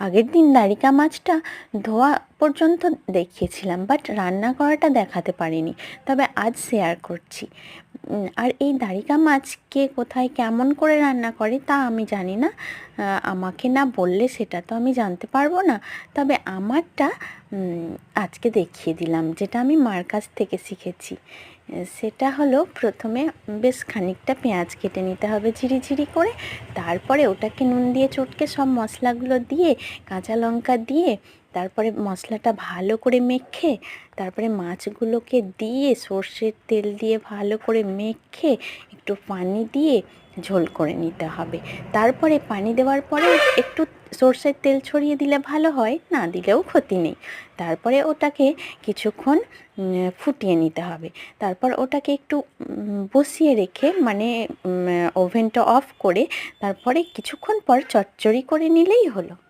আগের দিন দারিকা মাছটা ধোয়া পর্যন্ত দেখিয়েছিলাম বাট রান্না করাটা দেখাতে পারিনি। তবে আজ শেয়ার করছি। আর এই দারিকা মাছ কে কোথায় কেমন করে রান্না করে তা আমি জানি না। আমাকে না বললে সেটা তো আমি জানতে পারব না। তবে আমারটা আজকে দেখিয়ে দিলাম, যেটা আমি মার কাছ থেকে শিখেছি। সেটা হলো প্রথমে বেশ খানিকটা পেঁয়াজ কেটে নিতে হবে ঝিরি ঝিরি করে, তারপরে ওটাকে নুন দিয়ে চটকে সব মশলাগুলো দিয়ে, কাঁচা লঙ্কা দিয়ে, তারপরে মশলাটা ভালো করে মেখে, তারপরে মাছগুলোকে দিয়ে সর্ষের তেল দিয়ে ভালো করে মেখে একটু পানি দিয়ে ঝোল করে নিতে হবে। তারপরে পানি দেওয়ার পরে একটু সর্ষের তেল ছড়িয়ে দিলে ভালো হয়, না দিলেও ক্ষতি নেই। তারপরে ওটাকে কিছুক্ষণ ফুটিয়ে নিতে হবে। তারপর ওটাকে একটু বসিয়ে রেখে মানে ওভেনটা অফ করে, তারপরে কিছুক্ষণ পর চচ্চড়ি করে নিলেই হলো।